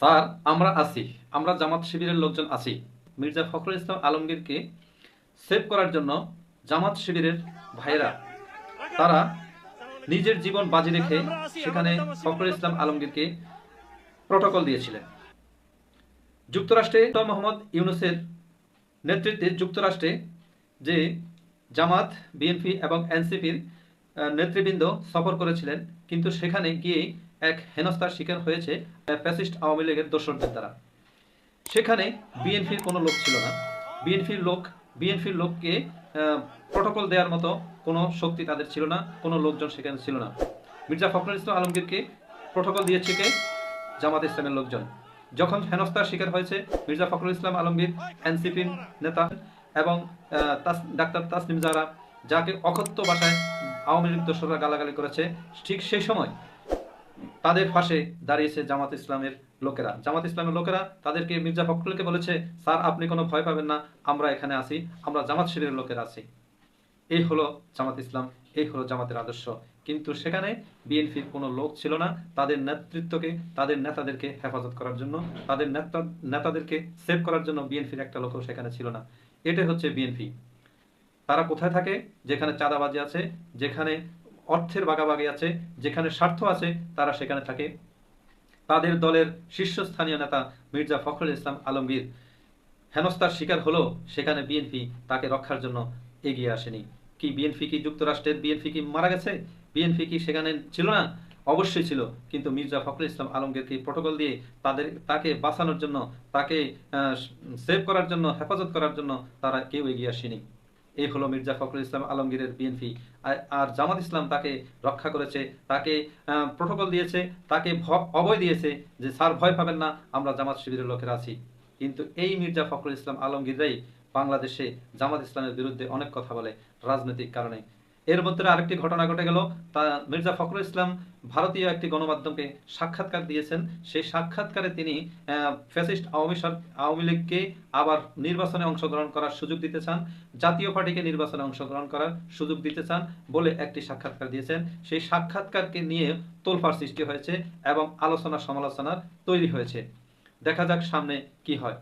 Sir, আমরা আছি। আমরা জামাত শিবিরের লোকজন আছি। মির্জা ফখরুল ইসলাম আলমগীরকে সেভ করার জন্য জামাত শিবিরের ভাইরা তারা নিজের জীবন বাজি রেখে সেখানে ফখরুল ইসলাম আলমগীরকে প্রটোকল দিয়েছিলেন। যুক্তরাষ্ট্রে মোহাম্মদ ইউনুসের নেতৃত্বে যুক্তরাষ্ট্রে যে জামাত, বিএনপি এবং এনসিপির নেতৃবৃন্দ সফর করেছিলেন, কিন্তু সেখানে গিয়ে এক হেনস্থার শিকার হয়েছে ফ্যাসিস্ট আওয়ামী লীগের দোসরদের দ্বারা। সেখানে বিএনপির কোনো লোক ছিল না। বিএনপির লোক, বিএনপির লোককে প্রটোকল দেওয়ার মতো কোনো শক্তি তাদের ছিল না, কোনো লোকজন সেখানে ছিল না। মির্জা ফখরুল ইসলাম আলমগীরকে প্রটোকল দিয়েছে কে? জামাত ইসলামের লোকজন। যখন হেনস্থার শিকার হয়েছে মির্জা ফখরুল ইসলাম আলমগীর, এনসিপির নেতা এবং ডাক্তার তাসনিম জারা, যাকে অকথ্য ভাষায় আওয়ামী লীগ দোসররা গালাগালি করেছে, ঠিক সেই সময় তাদের পাশে দাঁড়িয়েছে জামাত ইসলামের লোকেরা। জামাত ইসলামের লোকেরা তাদেরকে মির্জা ফখরুলকে বলেছে, স্যার, আপনি কোনো ভয় পাবেন না, আমরা এখানে আছি, আমরা জামাত শিবিরের লোকেরা আছি। এই হলো জামাত ইসলাম, এই হলো জামাতের আদর্শ। কিন্তু সেখানে বিএনপির কোনো লোক ছিল না। তাদের নেতৃত্বকে, তাদের নেতাদেরকে হেফাজত করার জন্য, তাদের নেতা, নেতাদেরকে সেভ করার জন্য বিএনপির একটা লোকও সেখানে ছিল না। এটাই হচ্ছে বিএনপি। তারা কোথায় থাকে? যেখানে চাঁদাবাজি আছে, যেখানে অর্থের বাগাবাগি আছে, যেখানে স্বার্থ আছে, তারা সেখানে থাকে। তাদের দলের শীর্ষস্থানীয় নেতা মির্জা ফখরুল ইসলাম আলমগীর। হেনস্থার শিকার হলো সেখানে বিএনপি তাকে রক্ষার জন্য এগিয়ে আসেনি। কি বিএনপি কি যুক্তরাষ্ট্রের বিএনপি কি মারা গেছে? বিএনপি কি সেখানে ছিল না? অবশ্যই ছিল, কিন্তু মির্জা ফখরুল ইসলাম আলমগীরকে প্রটোকল দিয়ে তাদের, তাকে বাঁচানোর জন্য, তাকে সেভ করার জন্য, হেফাজত করার জন্য তারা কেউ এগিয়ে আসেনি। এই হলো মির্জা ফখরুল ইসলাম আলমগীরের বিএনপি। আর জামাত ইসলাম তাকে রক্ষা করেছে, তাকে প্রোটোকল দিয়েছে, তাকে অভয় দিয়েছে যে, স্যার, ভয় পাবেন না, আমরা জামাত শিবিরের লোকেরা আছি। কিন্তু এই মির্জা ফখরুল ইসলাম আলমগীররাই বাংলাদেশে জামাত ইসলামের বিরুদ্ধে অনেক কথা বলে, রাজনৈতিক কারণে। এর মধ্যে আরেকটি ঘটনা ঘটে গেল। তা মির্জা ফখরুল ইসলাম ভারতীয় একটি গণমাধ্যমকে সাক্ষাৎকার দিয়েছেন। সেই সাক্ষাৎকারে তিনি ফ্যাসিস্ট আওয়ামী আওয়ামী লীগকে আবার নির্বাচনে অংশগ্রহণ করার সুযোগ দিতে চান। জাতীয় পার্টিকে নির্বাচনে অংশগ্রহণ করার সুযোগ দিতে চান বলে একটি সাক্ষাৎকার দিয়েছেন। সেই সাক্ষাৎকারকে নিয়ে তোলফার সৃষ্টি হয়েছে এবং আলোচনা সমালোচনার তৈরি হয়েছে। দেখা যাক সামনে কি হয়।